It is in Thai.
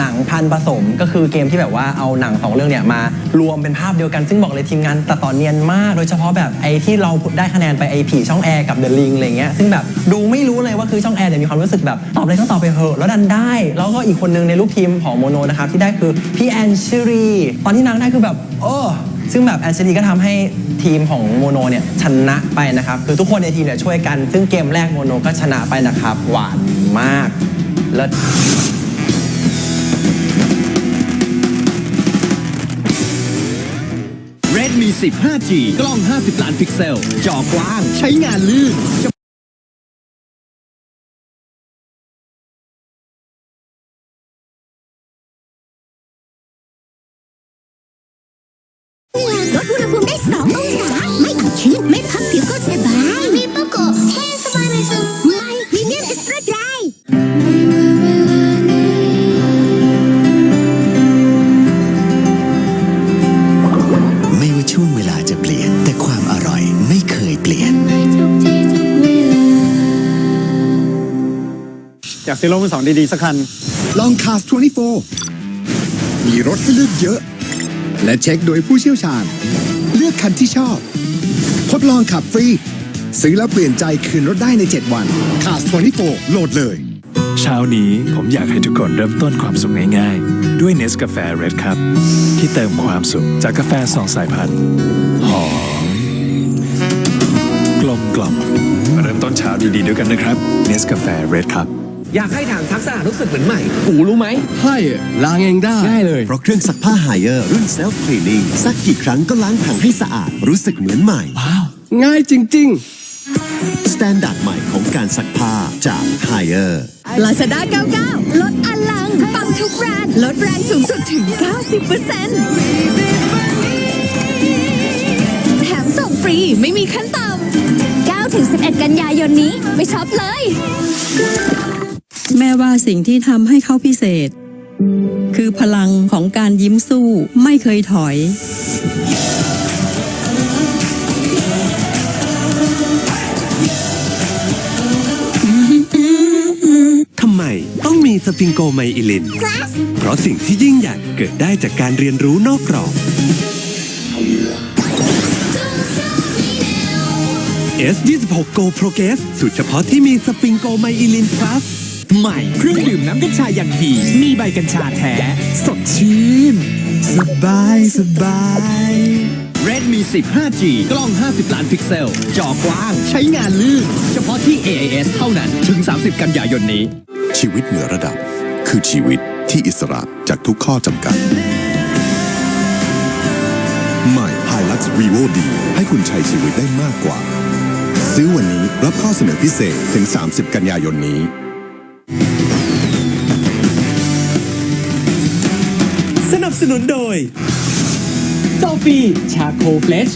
หนังพันผสมก็คือเกมที่แบบว่าเอาหนังสองเรื่องเนี่ยมารวมเป็นภาพเดียวกันซึ่งบอกเลยทีมงานตัดต่อเนียนมาก โดยเฉพาะแบบไอ้ที่เราได้คะแนนไปไอ้ผีช่องแอร์กับเดอะลิงอะไรเงี้ยซึ่งแบบดูไม่รู้เลยว่าคือช่องแอร์เนี่ยมีความรู้สึกแบบตอบเลยต้องตอบไปเหอะแล้วดันได้ แล้วก็อีกคนนึงในลูกทีมของโมโนนะครับที่ได้คือพี่แอนชิรีตอนที่นางได้คือแบบโอ้ซึ่งแบบแอนชิรีก็ทำให้ทีมของโมโนเนี่ยชนะไปนะครับ คือทุกคนในทีมเนี่ยช่วยกัน ซึ่งเกมแรกโมโนก็ชนะไปนะครับ หวานมากแล้ว 10 5G กล้อง 50 ล้านพิกเซล จอกว้าง ใช้งานลื่น อยากซื้อรถมือสองดีๆ สักคัน ลอง Cars 24 มีรถให้เลือกเยอะ และเช็คโดยผู้เชี่ยวชาญ เลือกคันที่ชอบ ทดลองขับฟรี ซื้อแล้วเปลี่ยนใจคืนรถได้ใน 7 วัน Cars 24โหลดเลย เช้านี้ผมอยากให้ทุกคนเริ่มต้นความสุขง่ายๆ ด้วยเนสกาแฟเรดครับ ที่เติมความสุขจากกาแฟสองสายพันธุ์หอมกลมกล่อมมาเริ่มต้นเช้าดีๆด้วยกันนะครับเนสกาแฟเรดครับ อยากให้ถังซักสะอาดรู้สึกเหมือนใหม่ กูรู้ไหมให้ล้างเองได้ง่ายเลย เพราะเครื่องซักผ้าไฮเออร์รุ่น Self Cleaning ซักกี่ครั้งก็ล้างถังให้สะอาดรู้สึกเหมือนใหม่ง่ายจริงสแตนดาร์ดใหม่ของการซักผ้าจากไฮเออร์ลาซาด้า99 ลดอลังปังทุกแบรนด์ลดแรงสูงสุดถึง 90%แถมส่งฟรีไม่มีขั้นต่ำ9ถึง11 กันยายนนี้ ไปช็อปเลย แม่ว่าสิ่งที่ทำให้เขาพิเศษ คือพลังของการยิ้มสู้ไม่เคยถอย ทำไมต้องมีสฟิงโกไมอิลิน เพราะสิ่งที่ยิ่งใหญ่เกิดได้จากการเรียนรู้นอกกรอบ S26 Go Progress สูตรเฉพาะที่มีสฟิงโกไมอิลิน plus ใหม่เครื่องดื่มน้ำกัญชาอย่างดีมีใบกัญชาแท้ สดชื่น สบายสบาย Redmi 10 5G กล้อง 50 ล้านพิกเซล จอกว้าง ใช้งานลื่น เฉพาะที่ AIS เท่านั้น ถึง 30 กันยายนนี้ ชีวิตเหนือระดับ คือชีวิตที่อิสระจากทุกข้อจำกัด ใหม่ Hilux Revo D ให้คุณใช้ชีวิตได้มากกว่า ซื้อวันนี้รับข้อเสนอพิเศษถึง 30 กันยายนนี้ สนับสนุนโดยโซฟีชาโคเฟลช